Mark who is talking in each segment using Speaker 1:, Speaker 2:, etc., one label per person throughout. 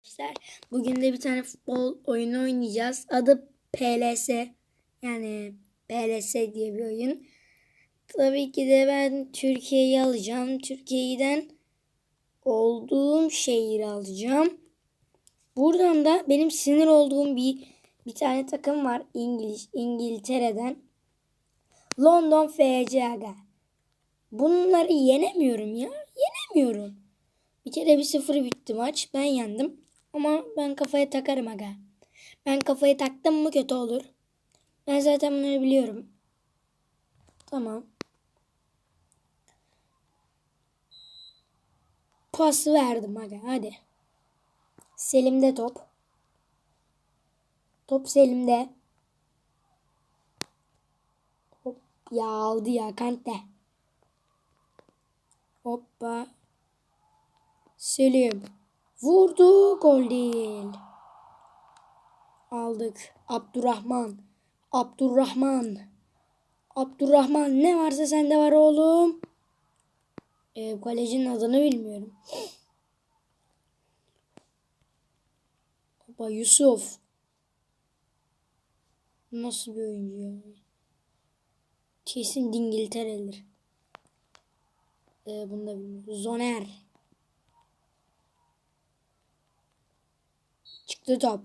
Speaker 1: Arkadaşlar bugün de bir tane futbol oyunu oynayacağız. Adı PLS. Yani PLS diye bir oyun. Tabii ki de ben Türkiye'yi alacağım. Türkiye'den olduğum şehri alacağım. Buradan da benim sinir olduğum bir bir tane takım var İngiliz İngiltere'den. London FC aga. Bunları yenemiyorum ya. Yenemiyorum. Bir kere bir sıfır bitti maç. Ben yendim. Ama ben kafaya takarım aga. Ben kafaya taktım mı kötü olur. Ben zaten bunları biliyorum. Tamam. Pası verdim aga hadi. Selim'de top. Top Selim'de. Hop ya aldı ya Kante. Hoppa. Selim. Vurdu. Gol değil. Aldık. Abdurrahman. Abdurrahman. Abdurrahman ne varsa sende var oğlum. Ee, kalecinin adını bilmiyorum. Baba Yusuf. Nasıl bir oyuncu ya? Kesin İngiltere'lidir. Ee, bunu da bilmiyorum. Zoner. Çıktı top.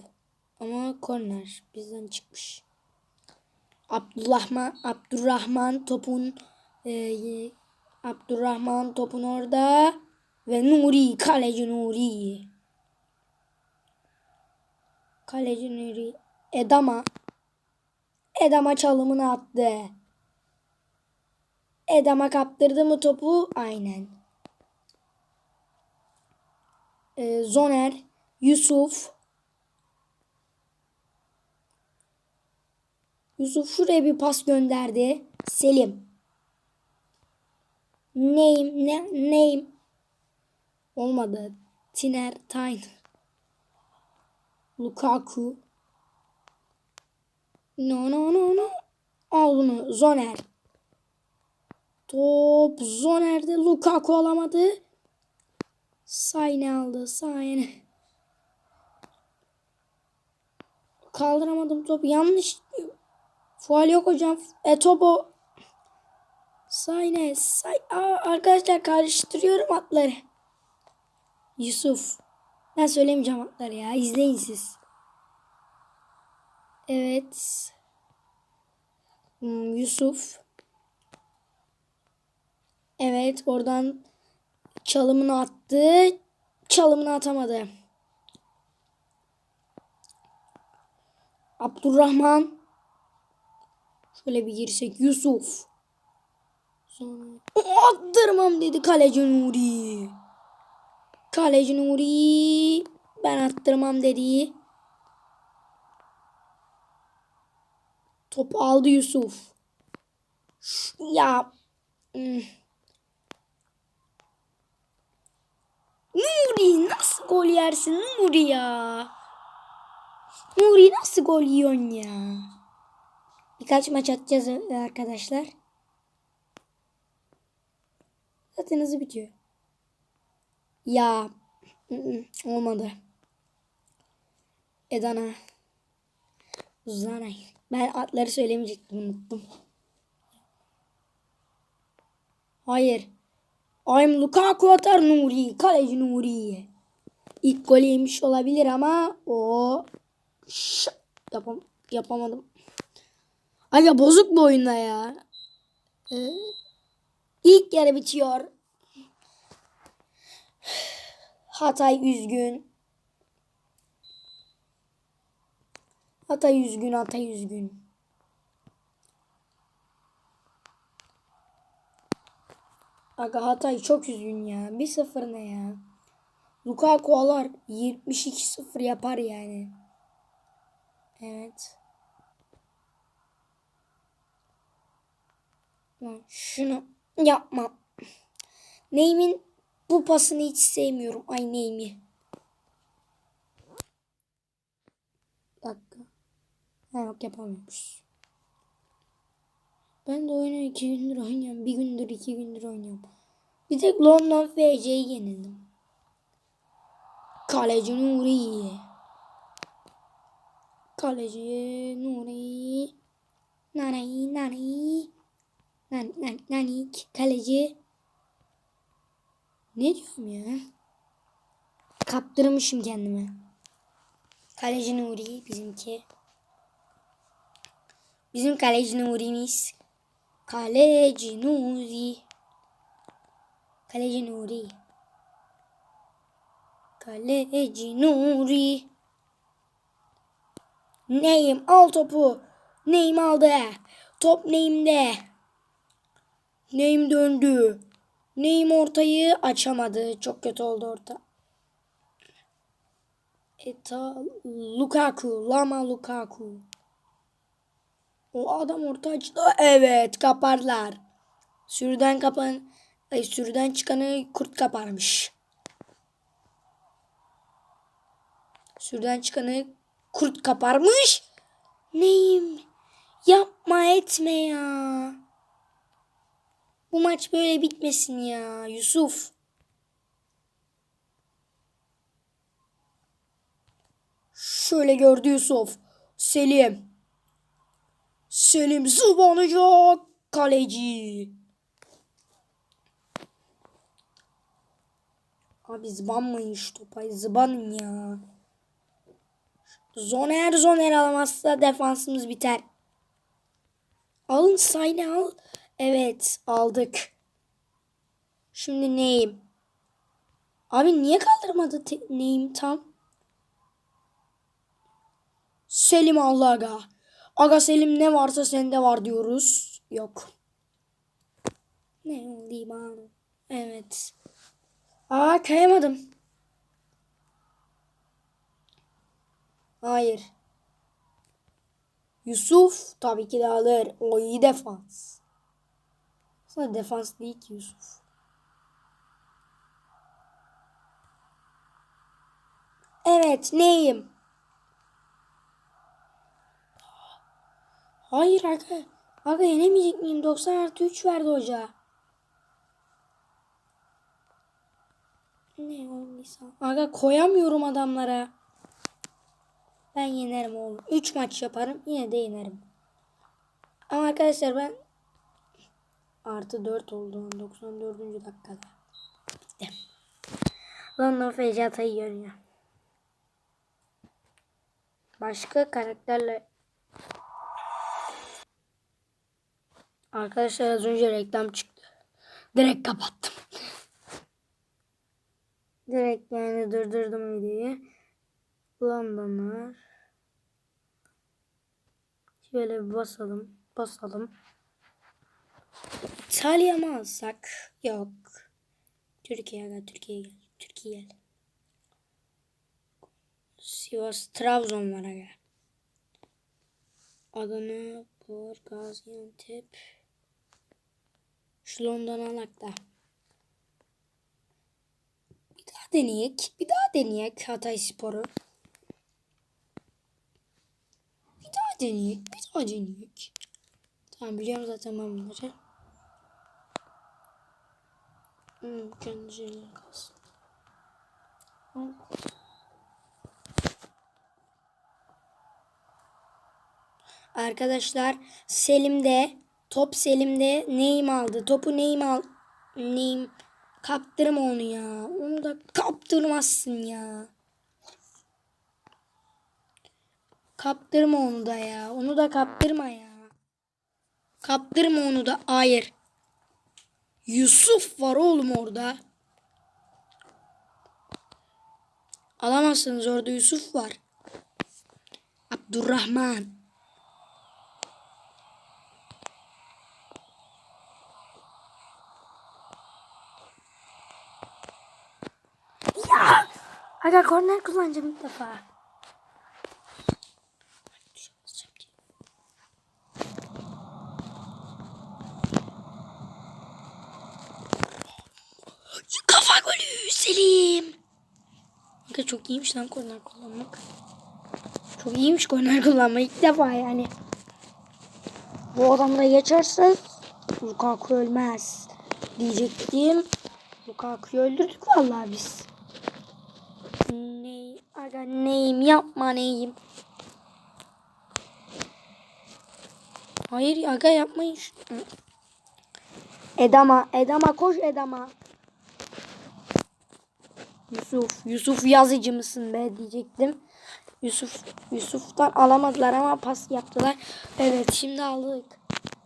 Speaker 1: Ama korner bizden çıkmış. Abdurrahman Abdurrahman topun e, Abdurrahman topun orada ve Nuri kaleci Nuri. Kaleci Nuri Edama Edama çalımını attı. Edama kaptırdı mı topu? Aynen. Ee, Zoner, Yusuf, Yusuf şuraya bir pas gönderdi. Selim. Neyim ne neyim? Olmadı. Tiner Tayn. Lukaku. No no no no. Al. Zoner. Top Zoner'de Lukaku alamadı. Sayne aldı. Sayne. Kaldıramadım topu. Yanlış. Fual yok hocam. E topu. Sayne. Say Aa, arkadaşlar karıştırıyorum atları. Yusuf. Ben söylemeyeceğim atları ya. İzleyin siz. Evet. Hmm, Yusuf. Evet oradan çalımını attı. Çalımını atamadı. Abdurrahman. Şöyle bir girsek Yusuf. Sonra attırmam dedi kaleci Nuri. Kaleci Nuri ben attırmam dedi. Top aldı Yusuf. Ya hmm. Nuri nasıl gol yersin Nuri ya? Nuri nasıl gol yiyorsun ya? Birkaç maç atacağız arkadaşlar. Zaten hızlı bitiyor. Ya olmadı. Edana. Zanay. Ben atları söylemeyecektim unuttum. Hayır. I'm Lukaku atar Nuri. Kaleci Nuri. İlk golü yemiş olabilir ama o yapam yapamadım. Aga bozuk bu oyunda ya. Ee, ilk yarı bitiyor. Hatay üzgün. Hatay üzgün, Hatay üzgün. Aga Hatay çok üzgün ya. 1-0 ne ya? Lukaku alar 72-0 yapar yani. Evet. Şunu yapma. Neymin bu pasını hiç sevmiyorum. Ay Neymi. dakika. Ha yok yapamıyormuş. Ben de oyunu iki gündür oynuyorum. Bir gündür iki gündür oynuyorum. Bir tek London FC'yi yenildim. Kaleci Nuri. Kaleci Nuri. Nani nani. Nani nani nani. Kaleci. Ne diyorum ya? Kaptırmışım kendimi. Kaleci Nuri bizimki. Bizim kaleci Nuri'miz. Kaleci Nuri. Kaleci Nuri. Kaleci Nuri. Neyim al topu. Neyim aldı. Top neyimde. Neyim döndü. Neyim ortayı açamadı. Çok kötü oldu orta. Eta Lukaku. Lama Lukaku. O adam orta açtı. Evet kaparlar. Sürüden kapan ay sürüden çıkanı kurt kaparmış. Sürüden çıkanı kurt kaparmış. Neyim? Yapma etme ya. Bu maç böyle bitmesin ya Yusuf. Şöyle gördü Yusuf. Selim. Selim zıbanacak kaleci. Abi zıbanmayın şu topa. Zıbanın ya. Zoner zoner alamazsa defansımız biter. Alın sayını al. Evet aldık. Şimdi neyim? Abi niye kaldırmadı neyim tam? Selim Allah aga. Aga Selim ne varsa sende var diyoruz. Yok. Ne bana? Evet. Aa kayamadım. Hayır. Yusuf tabii ki de alır. O iyi defans. Aslında defans değil ki Yusuf. Evet neyim? Hayır aga. Aga yenemeyecek miyim? 90 artı 3 verdi hoca. Ne olduysa. Aga koyamıyorum adamlara. Ben yenerim oğlum. 3 maç yaparım. Yine de yenerim. Ama arkadaşlar ben artı 4 oldu. 94. dakikada. Bitti. London Fecata'yı ya. Başka karakterle Arkadaşlar az önce reklam çıktı. Direkt kapattım. Direkt yani durdurdum videoyu. Londonlar. Şöyle bir basalım. Basalım. İtalya mı alsak? Yok. Türkiye gel. Türkiye gel. Türkiye gel. Sivas, Trabzon var aga. Adana, Bor, Gaziantep. Şu London alak da. Bir daha deneyek. Bir daha deneyek Hatay Sporu. Bir daha deneyek. Bir daha deneyek. Tamam biliyorum zaten ben bunları. Hmm, kendi şeyler kalsın. Hmm. Arkadaşlar Selim'de top Selim'de neyim aldı? Topu neyim al? Neyim? Kaptırma onu ya. Onu da kaptırmazsın ya. Kaptırma onu da ya. Onu da kaptırma ya. Kaptırma onu da. Hayır. Yusuf var oğlum orada. Alamazsınız orada Yusuf var. Abdurrahman. Ya! Aga korner kullanacağım ilk defa. Selim. Aga çok iyiymiş lan korner kullanmak. Çok iyiymiş korner kullanmak ilk defa yani. Bu adamla geçerse Lukaku ölmez diyecektim. Lukaku'yu öldürdük vallahi biz. neyim? Aga neyim? Yapma neyim? Hayır aga yapmayın. Edama, Edama koş Edama. Yusuf, Yusuf yazıcı mısın be diyecektim. Yusuf, Yusuf'tan alamadılar ama pas yaptılar. Evet şimdi aldık.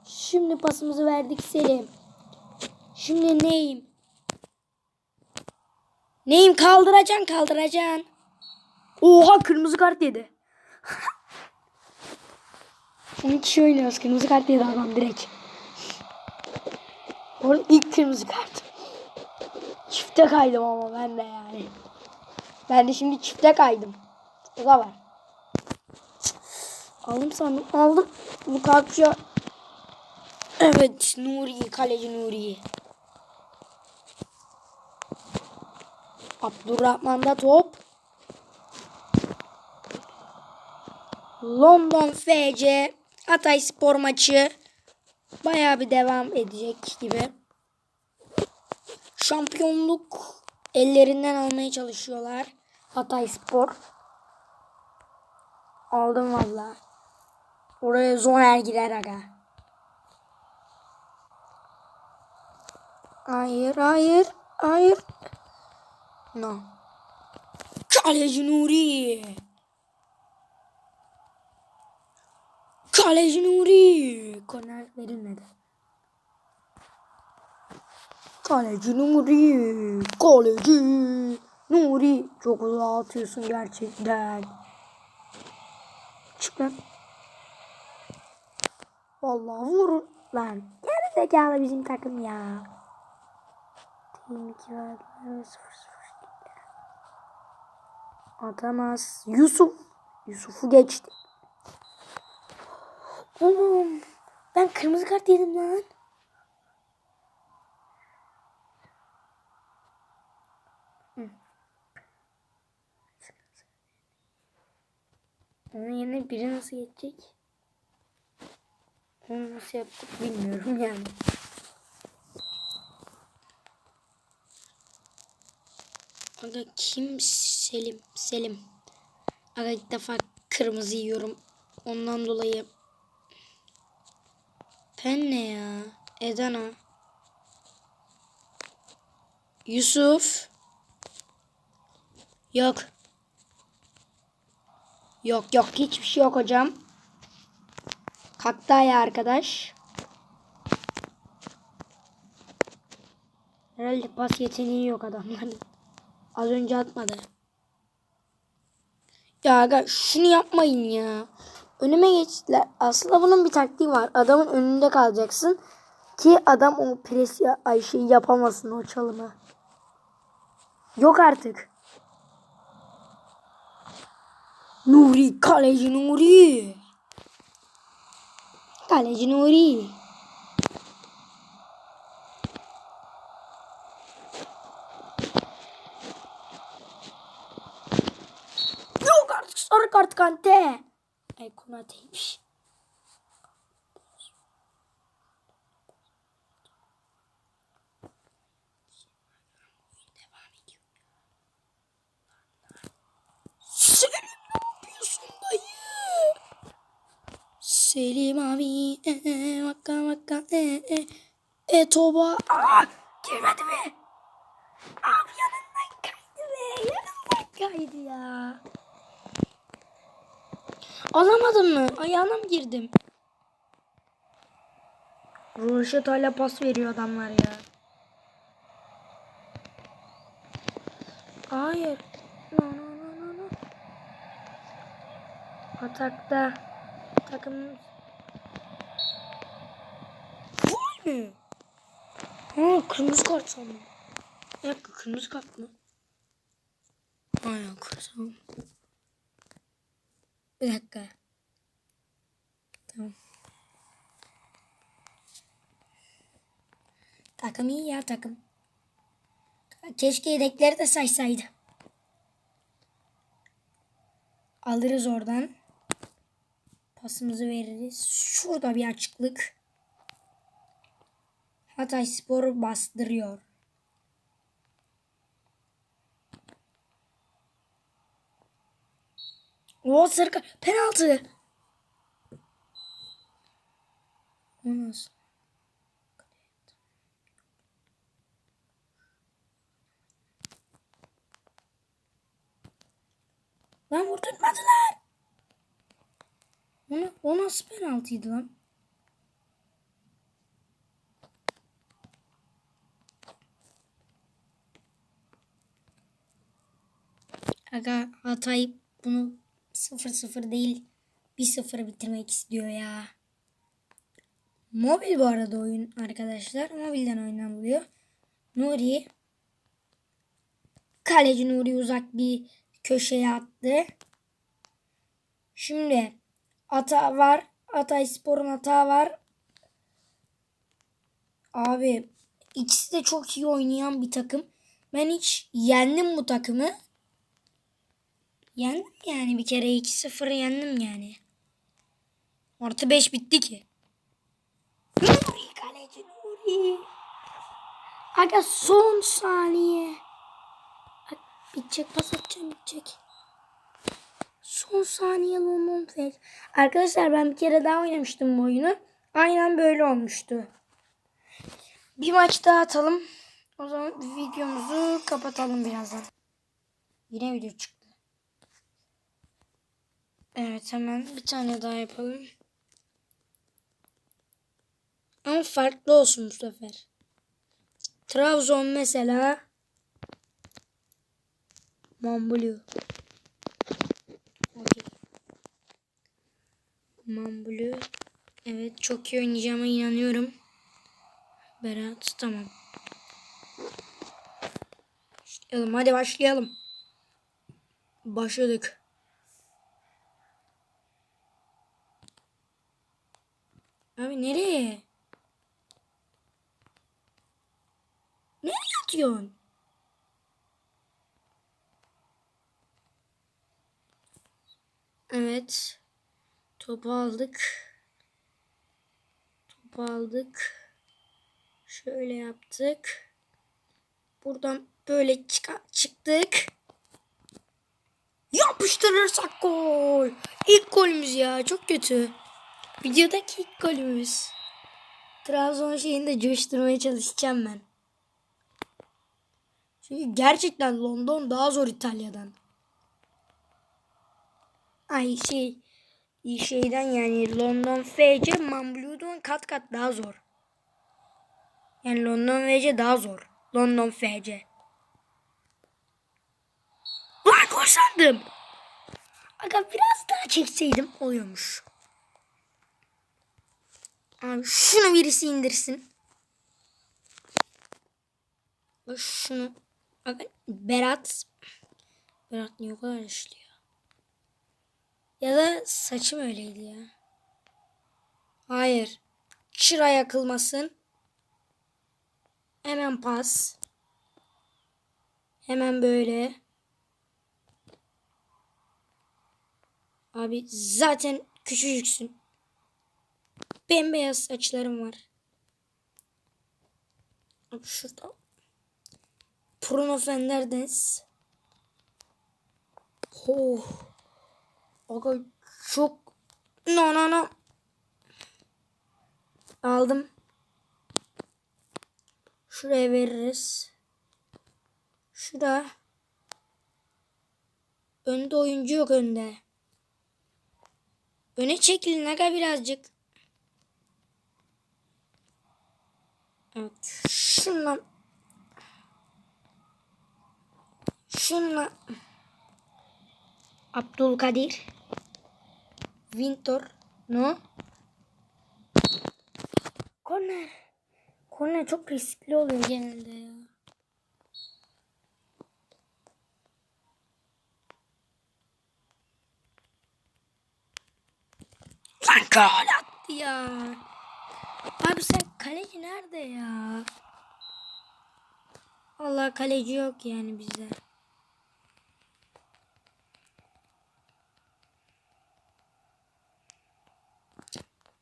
Speaker 1: Şimdi pasımızı verdik Selim. Şimdi neyim? Neyim kaldıracaksın kaldıracaksın. Oha kırmızı kart yedi. 12 kişi oynuyoruz. Kırmızı kart yedi adam direkt. Orada ilk kırmızı kart. Çifte kaydım ama ben de yani. Ben de şimdi çifte kaydım. O da var. Aldım sandım. Aldım. Bu kalkıyor. Evet Nuri. Kaleci Nuri. Abdurrahman'da top. London FC Hatay Spor maçı bayağı bir devam edecek gibi. Şampiyonluk ellerinden almaya çalışıyorlar. Hatay Spor. Aldım valla. Oraya Zoner girer aga. Hayır, hayır, hayır. No. Kaleci Nuri. Kaleci Nuri. Korner verilmedi. Kaleci Nuri. Kaleci Nuri. Çok uzağa atıyorsun gerçekten. Çık lan. Vallahi vur lan. Geri zekalı bizim takım ya. Team 2 verdiler 0 0. Atamaz. Yusuf. Yusuf'u geçti. Oğlum. Ben kırmızı kart yedim lan. Onun yerine biri nasıl geçecek? Onu nasıl yaptık bilmiyorum yani. Aga kim Selim? Selim. Aga ilk defa kırmızı yiyorum. Ondan dolayı. Pen ne ya? Edana. Yusuf. Yok. Yok yok hiçbir şey yok hocam. Kalktı ayağa arkadaş. Herhalde pas yeteneği yok adamların. Az önce atmadı. Ya aga şunu yapmayın ya. Önüme geçtiler. Aslında bunun bir taktiği var. Adamın önünde kalacaksın. Ki adam o pres ya- ay şey yapamasın o çalımı. Yok artık. Nuri kaleci Nuri. Kaleci Nuri. Yok artık sarı kart kante. Ay Konate'ymiş. Selim ne yapıyorsun dayı? Selim abi e, e, vaka vaka e, e, e toba Aa, girmedi mi? Abi yanından kaydı be yanından kaydı ya. Alamadın mı? Ayağına mı girdim? Roşet hala pas veriyor adamlar ya. Hayır. No no no no no. Atakta takım Gol mü? Ha kırmızı kart sandım. Bir dakika kırmızı kart mı? Ay yok tamam. Bir dakika. Tamam. Takım iyi ya takım. Keşke yedekleri de saysaydı. Alırız oradan. Pasımızı veririz. Şurada bir açıklık. Hatay Spor bastırıyor. O sarı. Penaltı. O nasıl? Lan vurdurmadılar. O, na- o nasıl penaltıydı lan? Aga Hatay bunu 0-0 değil 1-0 bitirmek istiyor ya. Mobil bu arada oyun arkadaşlar. Mobilden oynanılıyor. Nuri Kaleci Nuri uzak bir köşeye attı. Şimdi ata var. Atay Spor'un hata var. Abi ikisi de çok iyi oynayan bir takım. Ben hiç yendim bu takımı. Yendim yani bir kere 2-0 yendim yani. Artı 5 bitti ki. Nuri kaleci Nuri. Aga son saniye. Bitecek pas atacağım bitecek. Son saniye London Fake. Arkadaşlar ben bir kere daha oynamıştım bu oyunu. Aynen böyle olmuştu. Bir maç daha atalım. O zaman videomuzu kapatalım birazdan. Yine video çıktı. Evet hemen bir tane daha yapalım. Ama farklı olsun bu sefer. Trabzon mesela Mambulu. Mambulu. Evet çok iyi oynayacağıma inanıyorum. Berat tamam. Başlayalım hadi başlayalım. Başladık. Abi nereye? Nereye atıyorsun? Evet. Topu aldık. Topu aldık. Şöyle yaptık. Buradan böyle çıka- çıktık. Yapıştırırsak gol. İlk golümüz ya. Çok kötü. Videodaki ilk golümüz. Trabzon şeyini de coşturmaya çalışacağım ben. Çünkü gerçekten London daha zor İtalya'dan. Ay şey şeyden yani London FC Mamblu'dan kat kat daha zor. Yani London FC daha zor. London FC. Lan gol sandım. Aga biraz daha çekseydim oluyormuş. Abi şunu birisi indirsin. Şunu. Aga Berat. Berat niye o kadar işliyor? Ya da saçım öyleydi ya. Hayır. Çıra yakılmasın. Hemen pas. Hemen böyle. Abi zaten küçücüksün. Bembeyaz saçlarım var. Abi şurada. Bruno Fernandes. Oh. Aga çok no no no. Aldım. Şuraya veririz. Şurada. Önde oyuncu yok önde. Öne çekilin aga birazcık. Evet. Şundan. Şunla. Abdülkadir. Vintor. No. Korner. Korner çok riskli oluyor genelde ya. Lan gol attı ya. Abi sen kaleci nerede ya? Allah kaleci yok yani bizde.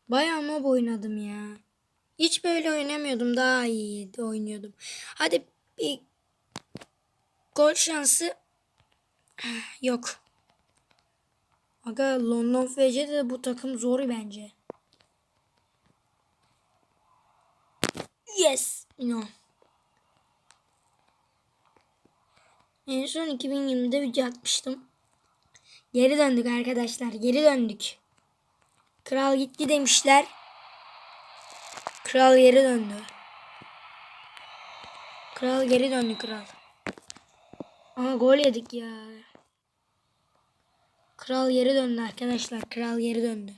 Speaker 1: Bayağı mob oynadım ya. Hiç böyle oynamıyordum. Daha iyi oynuyordum. Hadi bir gol şansı yok. Aga London FC'de de bu takım zor bence. Yes. No. En son 2020'de video atmıştım. Geri döndük arkadaşlar. Geri döndük. Kral gitti demişler. Kral geri döndü. Kral geri döndü kral. Ama gol yedik ya. Kral geri döndü arkadaşlar. Kral geri döndü.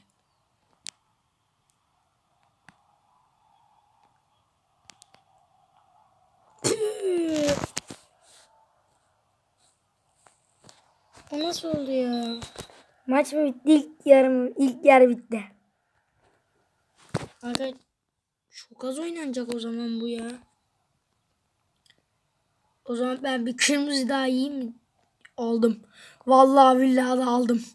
Speaker 1: O nasıl oldu ya? Maç mı bitti? İlk yarı mı? İlk yarı bitti. Aga çok az oynanacak o zaman bu ya. O zaman ben bir kırmızı daha yiyeyim mi? Aldım. Vallahi billahi de aldım.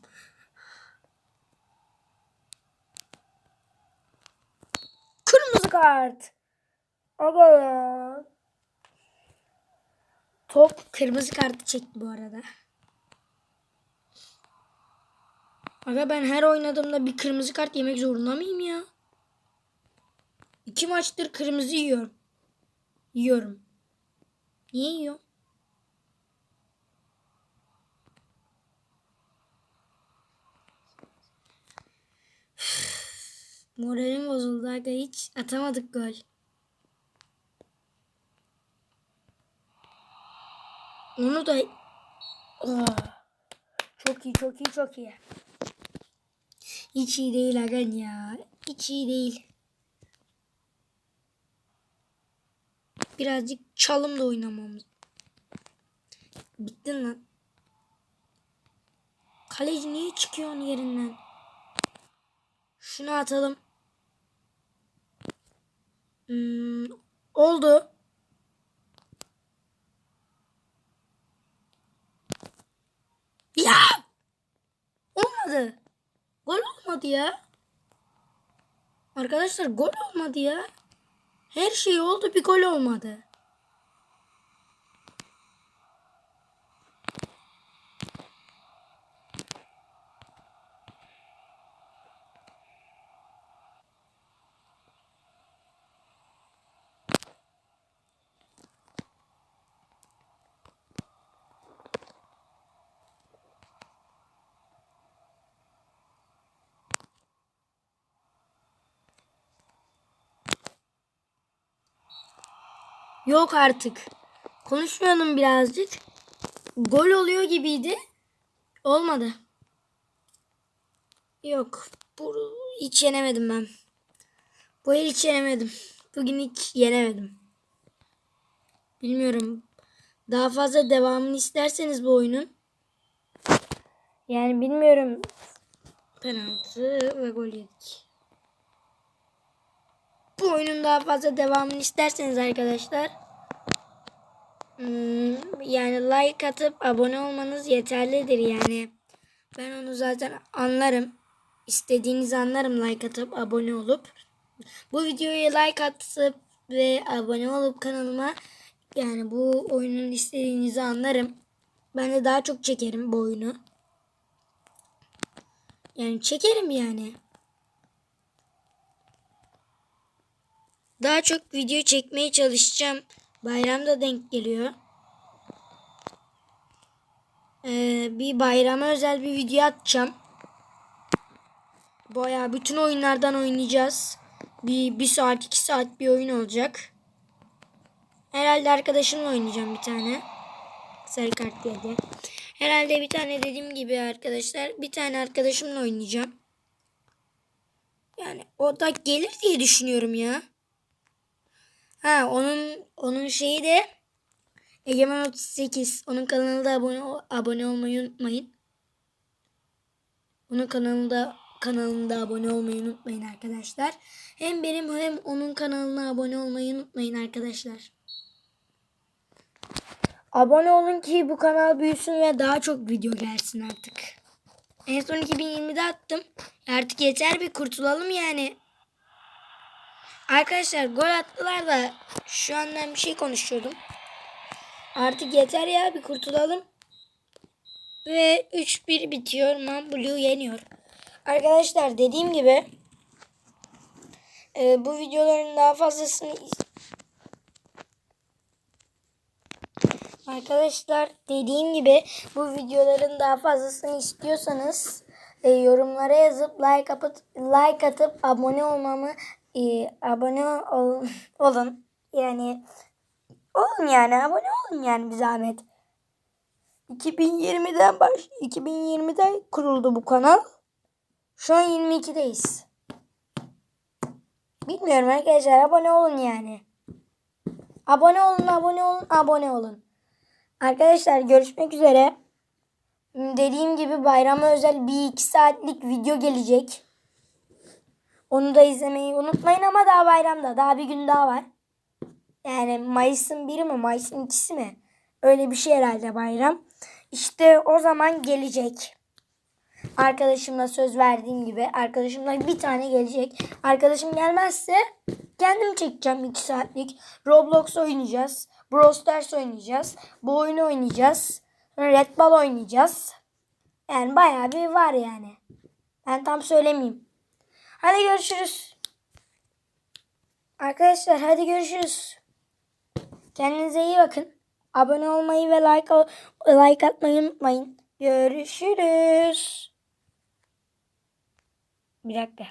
Speaker 1: Kırmızı kart. Aga ya. Top kırmızı kartı çekti bu arada. Aga ben her oynadığımda bir kırmızı kart yemek zorunda mıyım ya? İki maçtır kırmızı yiyorum. Yiyorum. Niye yiyorum? Moralim bozuldu aga hiç atamadık gol. Onu da Aa, çok iyi çok iyi çok iyi. Hiç iyi değil Agan ya. Hiç iyi değil. Birazcık çalım da oynamamız. Bittin lan. Kaleci niye çıkıyorsun yerinden? Şunu atalım. Hmm, oldu. Ya! Olmadı. Gol olmadı ya. Arkadaşlar gol olmadı ya. Her şey oldu bir gol olmadı. Yok artık. Konuşmayalım birazcık. Gol oluyor gibiydi. Olmadı. Yok. Bu hiç yenemedim ben. Bu el hiç yenemedim. Bugün hiç yenemedim. Bilmiyorum. Daha fazla devamını isterseniz bu oyunun. Yani bilmiyorum. Penaltı ve gol yedik. Bu oyunun daha fazla devamını isterseniz arkadaşlar hmm, yani like atıp abone olmanız yeterlidir yani. Ben onu zaten anlarım. İstediğinizi anlarım like atıp abone olup. Bu videoya like atıp ve abone olup kanalıma yani bu oyunun istediğinizi anlarım. Ben de daha çok çekerim bu oyunu. Yani çekerim yani. Daha çok video çekmeye çalışacağım. Bayram da denk geliyor. Ee, bir bayrama özel bir video atacağım. Baya bütün oyunlardan oynayacağız. Bir, bir saat iki saat bir oyun olacak. Herhalde arkadaşımla oynayacağım bir tane. Sarı kart yedi. Herhalde bir tane dediğim gibi arkadaşlar. Bir tane arkadaşımla oynayacağım. Yani o da gelir diye düşünüyorum ya. Ha onun onun şeyi de Egemen 38. Onun kanalına da abone abone olmayı unutmayın. Onun kanalında kanalında abone olmayı unutmayın arkadaşlar. Hem benim hem onun kanalına abone olmayı unutmayın arkadaşlar. Abone olun ki bu kanal büyüsün ve daha çok video gelsin artık. En son 2020'de attım. Artık yeter bir kurtulalım yani. Arkadaşlar gol attılar da şu an bir şey konuşuyordum. Artık yeter ya bir kurtulalım. Ve 3-1 bitiyor. Man Blue yeniyor. Arkadaşlar dediğim gibi e, bu videoların daha fazlasını Arkadaşlar dediğim gibi bu videoların daha fazlasını istiyorsanız e, yorumlara yazıp like atıp like atıp abone olmamı e, abone ol- olun. Yani olun yani abone olun yani bir zahmet. 2020'den baş 2020'den kuruldu bu kanal. Şu an 22'deyiz. Bilmiyorum arkadaşlar abone olun yani. Abone olun, abone olun, abone olun. Arkadaşlar görüşmek üzere. Dediğim gibi bayrama özel 1-2 saatlik video gelecek. Onu da izlemeyi unutmayın ama daha bayramda. Daha bir gün daha var. Yani Mayıs'ın biri mi Mayıs'ın ikisi mi? Öyle bir şey herhalde bayram. İşte o zaman gelecek. Arkadaşımla söz verdiğim gibi arkadaşımla bir tane gelecek. Arkadaşım gelmezse kendim çekeceğim 2 saatlik. Roblox oynayacağız. Brawl Stars oynayacağız. Bu oyunu oynayacağız. Red Ball oynayacağız. Yani bayağı bir var yani. Ben tam söylemeyeyim. Hadi görüşürüz. Arkadaşlar hadi görüşürüz. Kendinize iyi bakın. Abone olmayı ve like like atmayı unutmayın. Görüşürüz. Bir dakika.